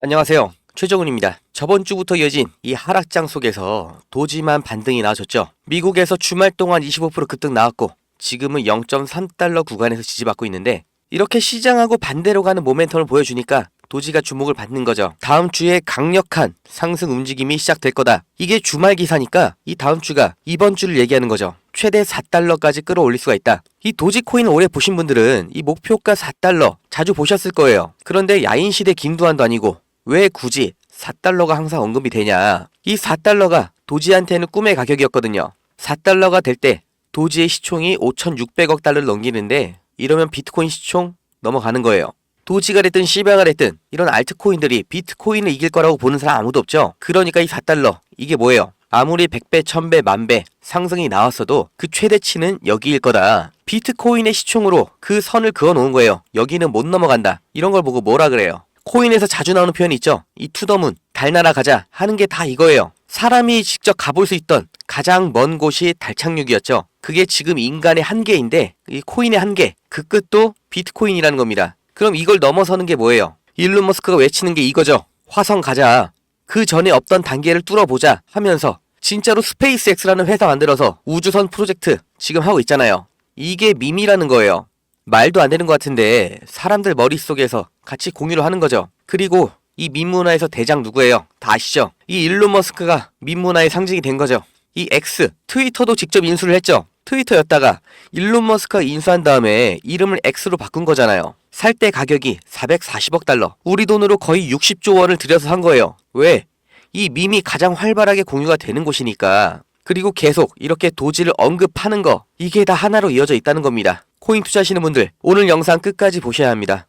안녕하세요. 최정훈입니다. 저번 주부터 이어진 이 하락장 속에서 도지만 반등이 나와줬죠. 미국에서 주말 동안 25% 급등 나왔고 지금은 0.3달러 구간에서 지지받고 있는데 이렇게 시장하고 반대로 가는 모멘텀을 보여주니까 도지가 주목을 받는 거죠. 다음 주에 강력한 상승 움직임이 시작될 거다. 이게 주말 기사니까 이 다음 주가 이번 주를 얘기하는 거죠. 최대 4달러까지 끌어올릴 수가 있다. 이 도지코인을 오래 보신 분들은 이 목표가 4달러 자주 보셨을 거예요. 그런데 야인시대 김두한도 아니고 왜 굳이 4달러가 항상 언급이 되냐. 이 4달러가 도지한테는 꿈의 가격이었거든요. 4달러가 될 때 도지의 시총이 5,600억 달러를 넘기는데 이러면 비트코인 시총 넘어가는 거예요. 도지가 됐든 시바가 됐든 이런 알트코인들이 비트코인을 이길 거라고 보는 사람 아무도 없죠. 그러니까 이 4달러 이게 뭐예요? 아무리 100배, 1000배, 만배 상승이 나왔어도 그 최대치는 여기일 거다. 비트코인의 시총으로 그 선을 그어 놓은 거예요. 여기는 못 넘어간다. 이런 걸 보고 뭐라 그래요? 코인에서 자주 나오는 표현이 있죠. 이 투더문, 달나라 가자 하는 게 다 이거예요. 사람이 직접 가볼 수 있던 가장 먼 곳이 달 착륙이었죠. 그게 지금 인간의 한계인데 이 코인의 한계, 그 끝도 비트코인이라는 겁니다. 그럼 이걸 넘어서는 게 뭐예요? 일론 머스크가 외치는 게 이거죠. 화성 가자. 그 전에 없던 단계를 뚫어보자 하면서 진짜로 스페이스X라는 회사 만들어서 우주선 프로젝트 지금 하고 있잖아요. 이게 밈이라는 거예요. 말도 안 되는 것 같은데 사람들 머릿속에서 같이 공유를 하는 거죠. 그리고 이 밈문화에서 대장 누구예요? 다 아시죠? 이 일론 머스크가 밈문화의 상징이 된 거죠. 이 X, 트위터도 직접 인수를 했죠. 트위터였다가 일론 머스크가 인수한 다음에 이름을 X로 바꾼 거잖아요. 살 때 가격이 440억 달러. 우리 돈으로 거의 60조 원을 들여서 산 거예요. 왜? 이 밈이 가장 활발하게 공유가 되는 곳이니까. 그리고 계속 이렇게 도지를 언급하는 거. 이게 다 하나로 이어져 있다는 겁니다. 코인 투자하시는 분들, 오늘 영상 끝까지 보셔야 합니다.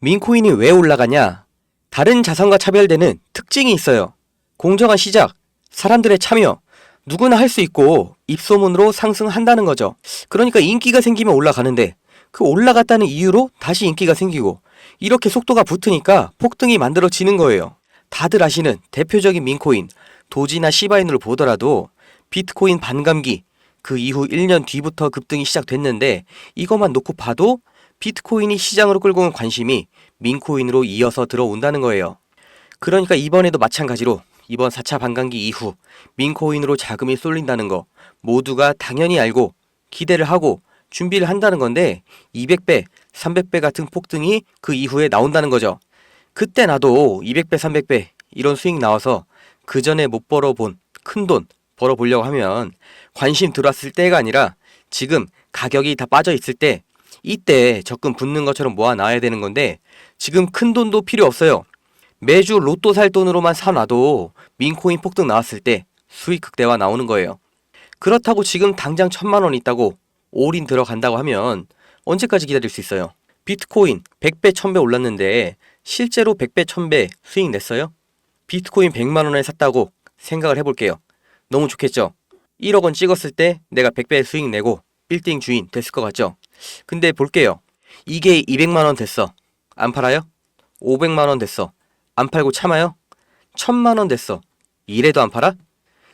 민코인이 왜 올라가냐? 다른 자산과 차별되는 특징이 있어요. 공정한 시작, 사람들의 참여, 누구나 할 수 있고 입소문으로 상승한다는 거죠. 그러니까 인기가 생기면 올라가는데 그 올라갔다는 이유로 다시 인기가 생기고 이렇게 속도가 붙으니까 폭등이 만들어지는 거예요. 다들 아시는 대표적인 민코인 도지나 시바인으로 보더라도 비트코인 반감기 그 이후 1년 뒤부터 급등이 시작됐는데 이것만 놓고 봐도 비트코인이 시장으로 끌고 온 관심이 민코인으로 이어서 들어온다는 거예요. 그러니까 이번에도 마찬가지로 이번 4차 반감기 이후 민코인으로 자금이 쏠린다는 거 모두가 당연히 알고 기대를 하고 준비를 한다는 건데 200배, 300배 같은 폭등이 그 이후에 나온다는 거죠. 그때 나도 200배, 300배 이런 수익 나와서 그 전에 못 벌어본 큰 돈 벌어보려고 하면 관심 들어왔을 때가 아니라 지금 가격이 다 빠져 있을 때 이때 적금 붙는 것처럼 모아 놔야 되는 건데 지금 큰 돈도 필요 없어요. 매주 로또 살 돈으로만 사놔도 민코인 폭등 나왔을 때 수익 극대화 나오는 거예요. 그렇다고 지금 당장 천만 원 있다고 올인 들어간다고 하면 언제까지 기다릴 수 있어요? 비트코인 100배, 1000배 올랐는데 실제로 100배, 1000배 수익 냈어요? 비트코인 100만 원에 샀다고 생각을 해볼게요. 너무 좋겠죠? 1억 원 찍었을 때 내가 100배 수익 내고 빌딩 주인 됐을 것 같죠? 근데 볼게요. 이게 200만 원 됐어. 안 팔아요? 500만 원 됐어. 안 팔고 참아요? 1000만 원 됐어. 이래도 안 팔아?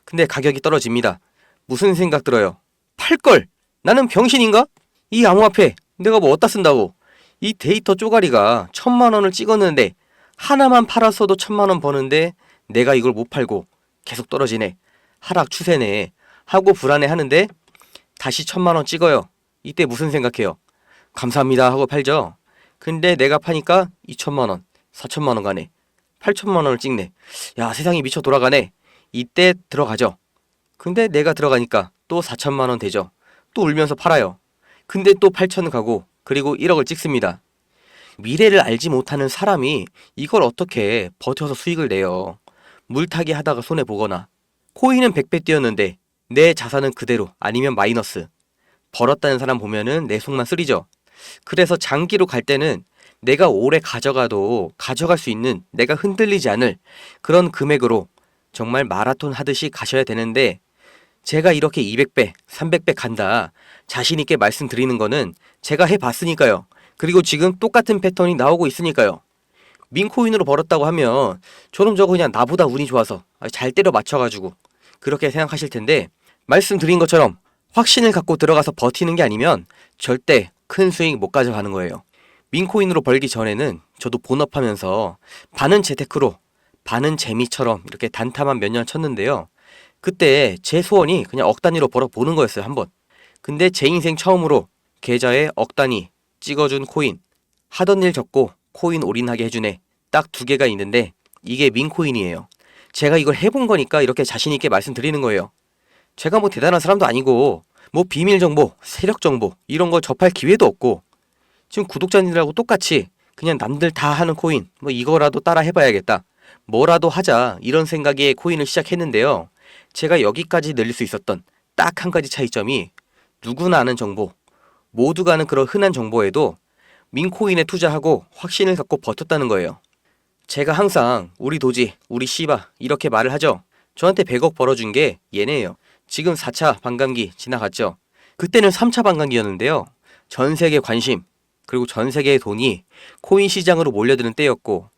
근데 가격이 떨어집니다. 무슨 생각 들어요? 팔걸! 나는 병신인가? 이 암호화폐 내가 뭐 어디다 쓴다고? 이 데이터 쪼가리가 천만 원을 찍었는데 하나만 팔았어도 천만 원 버는데 내가 이걸 못 팔고 계속 떨어지네. 하락 추세네. 하고 불안해 하는데 다시 천만 원 찍어요. 이때 무슨 생각해요? 감사합니다 하고 팔죠. 근데 내가 파니까 2천만 원, 4천만 원 가네. 8천만 원을 찍네. 야 세상이 미쳐 돌아가네. 이때 들어가죠. 근데 내가 들어가니까 또 4천만 원 되죠. 또 울면서 팔아요. 근데 또 8천 가고 그리고 1억을 찍습니다. 미래를 알지 못하는 사람이 이걸 어떻게 버텨서 수익을 내요. 물타기 하다가 손해 보거나 코인은 100배 뛰었는데 내 자산은 그대로 아니면 마이너스. 벌었다는 사람 보면은 내 속만 쓰리죠. 그래서 장기로 갈 때는 내가 오래 가져가도 가져갈 수 있는 내가 흔들리지 않을 그런 금액으로 정말 마라톤 하듯이 가셔야 되는데 제가 이렇게 200배, 300배 간다 자신 있게 말씀드리는 거는 제가 해봤으니까요. 그리고 지금 똑같은 패턴이 나오고 있으니까요. 민코인으로 벌었다고 하면 저는 저거 그냥 나보다 운이 좋아서 잘 때려 맞춰가지고 그렇게 생각하실 텐데 말씀드린 것처럼 확신을 갖고 들어가서 버티는 게 아니면 절대 큰 수익 못 가져가는 거예요. 민코인으로 벌기 전에는 저도 본업하면서 반은 재테크로 반은 재미처럼 이렇게 단타만 몇 년 쳤는데요. 그때 제 소원이 그냥 억 단위로 벌어보는 거였어요, 한번. 근데 제 인생 처음으로 계좌에 억 단위 찍어준 코인, 하던 일 적고 코인 올인하게 해주네. 딱 두 개가 있는데 이게 민코인이에요. 제가 이걸 해본 거니까 이렇게 자신있게 말씀드리는 거예요. 제가 뭐 대단한 사람도 아니고 뭐 비밀 정보, 세력 정보 이런 걸 접할 기회도 없고 지금 구독자님들하고 똑같이 그냥 남들 다 하는 코인 뭐 이거라도 따라 해봐야겠다. 뭐라도 하자 이런 생각에 코인을 시작했는데요. 제가 여기까지 늘릴 수 있었던 딱 한 가지 차이점이 누구나 아는 정보, 모두가 아는 그런 흔한 정보에도 민코인에 투자하고 확신을 갖고 버텼다는 거예요. 제가 항상 우리 도지, 우리 씨바 이렇게 말을 하죠. 저한테 100억 벌어준 게 얘네예요. 지금 4차 반감기 지나갔죠. 그때는 3차 반감기였는데요. 전 세계 관심, 그리고 전 세계의 돈이 코인 시장으로 몰려드는 때였고,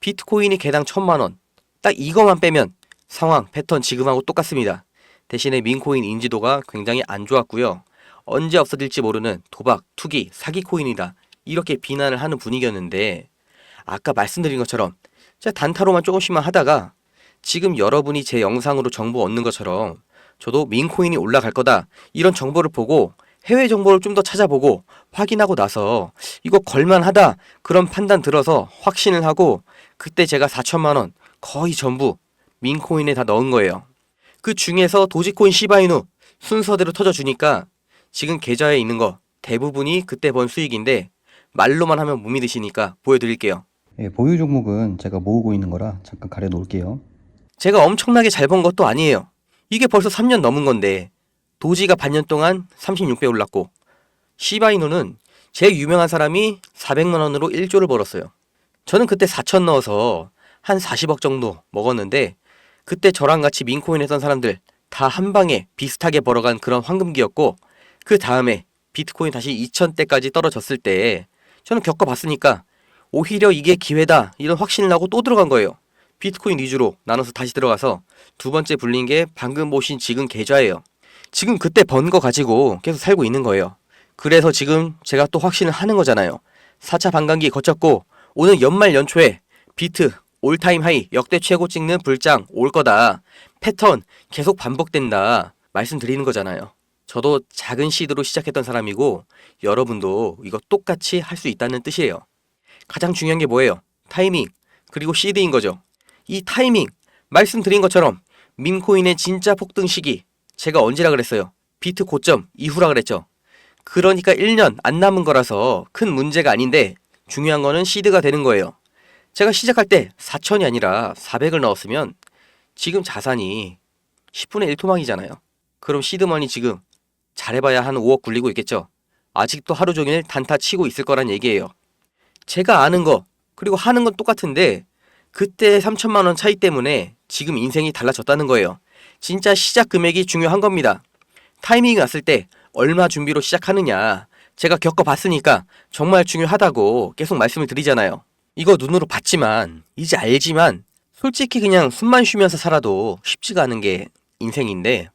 비트코인이 개당 천만 원. 딱 이것만 빼면 상황, 패턴 지금하고 똑같습니다. 대신에 민코인 인지도가 굉장히 안 좋았고요. 언제 없어질지 모르는 도박, 투기, 사기 코인이다. 이렇게 비난을 하는 분위기였는데, 아까 말씀드린 것처럼 단타로만 조금씩만 하다가 지금 여러분이 제 영상으로 정보 얻는 것처럼 저도 민코인이 올라갈 거다 이런 정보를 보고 해외 정보를 좀 더 찾아보고 확인하고 나서 이거 걸만하다 그런 판단 들어서 확신을 하고 그때 제가 4천만 원 거의 전부 민코인에 다 넣은 거예요. 그 중에서 도지코인 시바이누 순서대로 터져주니까 지금 계좌에 있는 거 대부분이 그때 번 수익인데 말로만 하면 못 믿으시니까 보여드릴게요. 예, 보유 종목은 제가 모으고 있는 거라 잠깐 가려 놓을게요. 제가 엄청나게 잘 번 것도 아니에요. 이게 벌써 3년 넘은 건데 도지가 반년 동안 36배 올랐고 시바이누는 제일 유명한 사람이 400만 원으로 1조를 벌었어요. 저는 그때 4천 넣어서 한 40억 정도 먹었는데 그때 저랑 같이 민코인 했던 사람들 다 한 방에 비슷하게 벌어간 그런 황금기였고 그 다음에 비트코인 다시 2000대까지 떨어졌을 때 저는 겪어봤으니까 오히려 이게 기회다 이런 확신을 하고 또 들어간 거예요. 비트코인 위주로 나눠서 다시 들어가서 두 번째 불린 게 방금 보신 지금 계좌예요. 지금 그때 번 거 가지고 계속 살고 있는 거예요. 그래서 지금 제가 또 확신을 하는 거잖아요. 4차 반감기 거쳤고 오늘 연말 연초에 비트 올타임 하이 역대 최고 찍는 불장 올 거다. 패턴 계속 반복된다. 말씀드리는 거잖아요. 저도 작은 시드로 시작했던 사람이고 여러분도 이거 똑같이 할 수 있다는 뜻이에요. 가장 중요한 게 뭐예요? 타이밍 그리고 시드인 거죠. 이 타이밍 말씀드린 것처럼 민코인의 진짜 폭등 시기 제가 언제라 그랬어요? 비트 고점 이후라 그랬죠. 그러니까 1년 안 남은 거라서 큰 문제가 아닌데 중요한 거는 시드가 되는 거예요. 제가 시작할 때 4천이 아니라 400을 넣었으면 지금 자산이 10분의 1 토막이잖아요. 그럼 시드머니 지금 잘해봐야 한 5억 굴리고 있겠죠. 아직도 하루 종일 단타 치고 있을 거란 얘기예요. 제가 아는 거 그리고 하는 건 똑같은데 그때 3천만 원 차이 때문에 지금 인생이 달라졌다는 거예요. 진짜 시작 금액이 중요한 겁니다. 타이밍이 왔을 때 얼마 준비로 시작하느냐. 제가 겪어봤으니까 정말 중요하다고 계속 말씀을 드리잖아요. 이거 눈으로 봤지만 이제 알지만 솔직히 그냥 숨만 쉬면서 살아도 쉽지가 않은 게 인생인데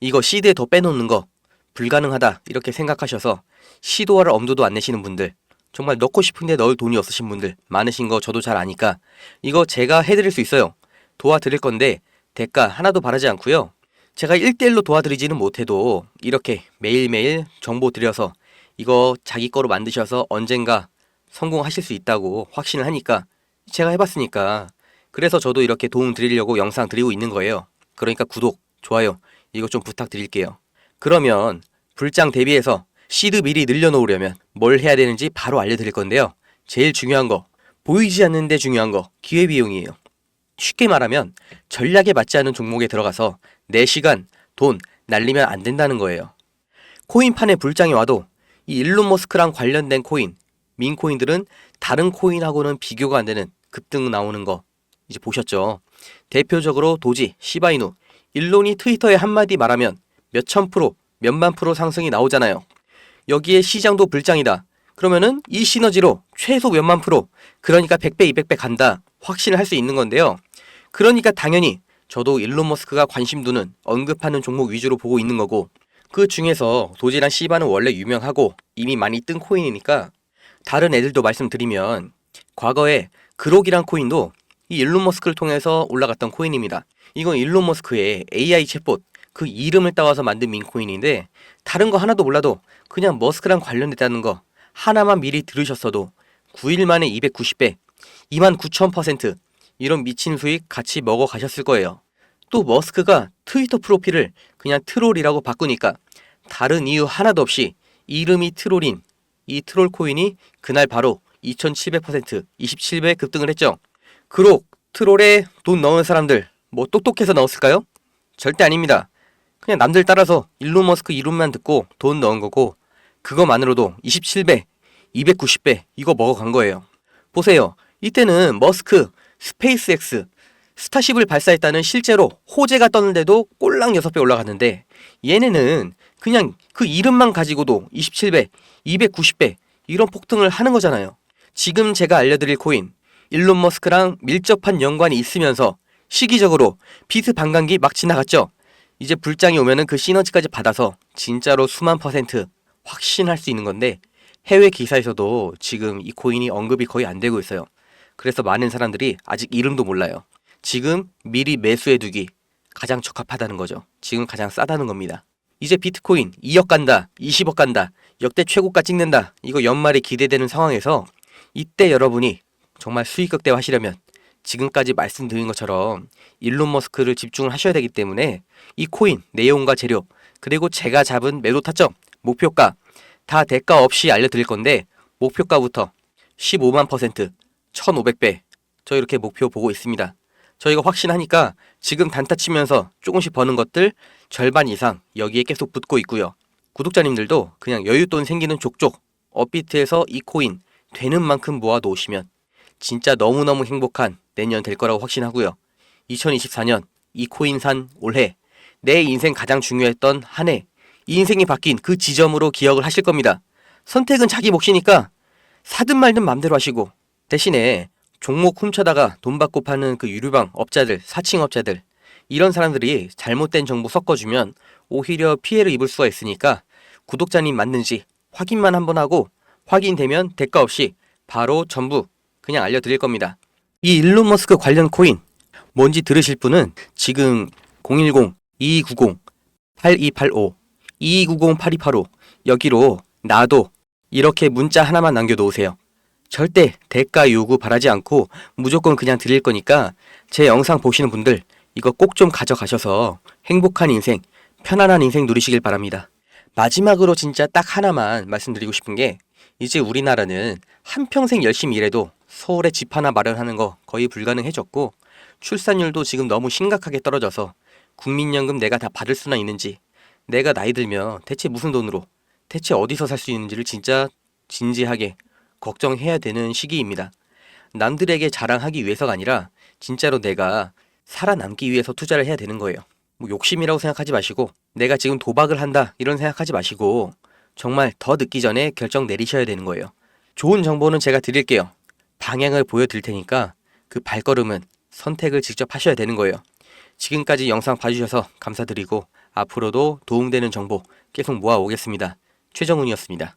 이거 시드에 더 빼놓는 거 불가능하다 이렇게 생각하셔서 시도할 엄두도 안 내시는 분들 정말 넣고 싶은데 넣을 돈이 없으신 분들 많으신 거 저도 잘 아니까 이거 제가 해드릴 수 있어요. 도와드릴 건데 대가 하나도 바라지 않고요. 제가 1대1로 도와드리지는 못해도 이렇게 매일매일 정보 드려서 이거 자기 거로 만드셔서 언젠가 성공하실 수 있다고 확신을 하니까 제가 해봤으니까 그래서 저도 이렇게 도움 드리려고 영상 드리고 있는 거예요. 그러니까 구독, 좋아요 이거 좀 부탁드릴게요. 그러면 불장 대비해서 시드 미리 늘려놓으려면 뭘 해야 되는지 바로 알려드릴 건데요. 제일 중요한 거, 보이지 않는데 중요한 거, 기회비용이에요. 쉽게 말하면 전략에 맞지 않은 종목에 들어가서 내 시간, 돈 날리면 안 된다는 거예요. 코인판에 불장이 와도 이 일론 머스크랑 관련된 코인, 민코인들은 다른 코인하고는 비교가 안 되는 급등 나오는 거 이제 보셨죠? 대표적으로 도지, 시바이누, 일론이 트위터에 한마디 말하면 몇천 프로, 몇만 프로 상승이 나오잖아요. 여기에 시장도 불장이다. 그러면은 이 시너지로 최소 몇만 프로, 그러니까 100배, 200배 간다. 확신을 할 수 있는 건데요. 그러니까 당연히 저도 일론 머스크가 관심 두는 언급하는 종목 위주로 보고 있는 거고 그 중에서 도지랑 시바는 원래 유명하고 이미 많이 뜬 코인이니까 다른 애들도 말씀드리면 과거에 그록이란 코인도 이 일론 머스크를 통해서 올라갔던 코인입니다. 이건 일론 머스크의 AI 챗봇 그 이름을 따와서 만든 민코인인데 다른 거 하나도 몰라도 그냥 머스크랑 관련됐다는 거 하나만 미리 들으셨어도 9일 만에 290배, 2만 9천 퍼센트 이런 미친 수익 같이 먹어 가셨을 거예요. 또 머스크가 트위터 프로필을 그냥 트롤이라고 바꾸니까 다른 이유 하나도 없이 이름이 트롤인 이 트롤 코인이 그날 바로 2700% 27배 급등을 했죠. 그록 트롤에 돈 넣은 사람들 뭐 똑똑해서 넣었을까요? 절대 아닙니다. 그냥 남들 따라서 일론 머스크 이름만 듣고 돈 넣은 거고 그거만으로도 27배, 290배 이거 먹어간 거예요. 보세요. 이때는 머스크, 스페이스X, 스타쉽을 발사했다는 실제로 호재가 떴는데도 꼴랑 6배 올라갔는데 얘네는 그냥 그 이름만 가지고도 27배, 290배 이런 폭등을 하는 거잖아요. 지금 제가 알려드릴 코인 일론 머스크랑 밀접한 연관이 있으면서 시기적으로 비트 반감기 막 지나갔죠. 이제 불장이 오면은 그 시너지까지 받아서 진짜로 수만 퍼센트 확신할 수 있는 건데 해외 기사에서도 지금 이 코인이 언급이 거의 안 되고 있어요. 그래서 많은 사람들이 아직 이름도 몰라요. 지금 미리 매수해 두기 가장 적합하다는 거죠. 지금 가장 싸다는 겁니다. 이제 비트코인 2억 간다, 20억 간다, 역대 최고가 찍는다. 이거 연말에 기대되는 상황에서 이때 여러분이 정말 수익 극대화하시려면 지금까지 말씀드린 것처럼 일론 머스크를 집중을 하셔야 되기 때문에 이 코인 내용과 재료 그리고 제가 잡은 매도 타점 목표가 다 대가 없이 알려드릴 건데 목표가부터 15만 퍼센트 1500배 저 이렇게 목표 보고 있습니다. 저희가 확신하니까 지금 단타 치면서 조금씩 버는 것들 절반 이상 여기에 계속 붙고 있고요. 구독자님들도 그냥 여윳돈 생기는 족족 업비트에서 이 코인 되는 만큼 모아 놓으시면 진짜 너무너무 행복한 내년 될 거라고 확신하고요. 2024년 이 코인 산 올해 내 인생 가장 중요했던 한 해, 이 인생이 바뀐 그 지점으로 기억을 하실 겁니다. 선택은 자기 몫이니까 사든 말든 맘대로 하시고 대신에 종목 훔쳐다가 돈 받고 파는 그 유류방 업자들, 사칭 업자들 이런 사람들이 잘못된 정보 섞어주면 오히려 피해를 입을 수가 있으니까 구독자님 맞는지 확인만 한번 하고 확인되면 대가 없이 바로 전부 그냥 알려드릴 겁니다. 이 일론 머스크 관련 코인 뭔지 들으실 분은 지금 010-2290-8285 2290-8285 여기로 나도 이렇게 문자 하나만 남겨놓으세요. 절대 대가 요구 바라지 않고 무조건 그냥 드릴 거니까 제 영상 보시는 분들 이거 꼭 좀 가져가셔서 행복한 인생, 편안한 인생 누리시길 바랍니다. 마지막으로 진짜 딱 하나만 말씀드리고 싶은 게 이제 우리나라는 한평생 열심히 일해도 서울에 집 하나 마련하는 거 거의 불가능해졌고 출산율도 지금 너무 심각하게 떨어져서 국민연금 내가 다 받을 수나 있는지 내가 나이 들면 대체 무슨 돈으로 대체 어디서 살 수 있는지를 진짜 진지하게 걱정해야 되는 시기입니다. 남들에게 자랑하기 위해서가 아니라 진짜로 내가 살아남기 위해서 투자를 해야 되는 거예요. 뭐 욕심이라고 생각하지 마시고 내가 지금 도박을 한다 이런 생각하지 마시고 정말 더 늦기 전에 결정 내리셔야 되는 거예요. 좋은 정보는 제가 드릴게요. 방향을 보여드릴 테니까 그 발걸음은 선택을 직접 하셔야 되는 거예요. 지금까지 영상 봐주셔서 감사드리고 앞으로도 도움되는 정보 계속 모아오겠습니다. 최정훈이었습니다.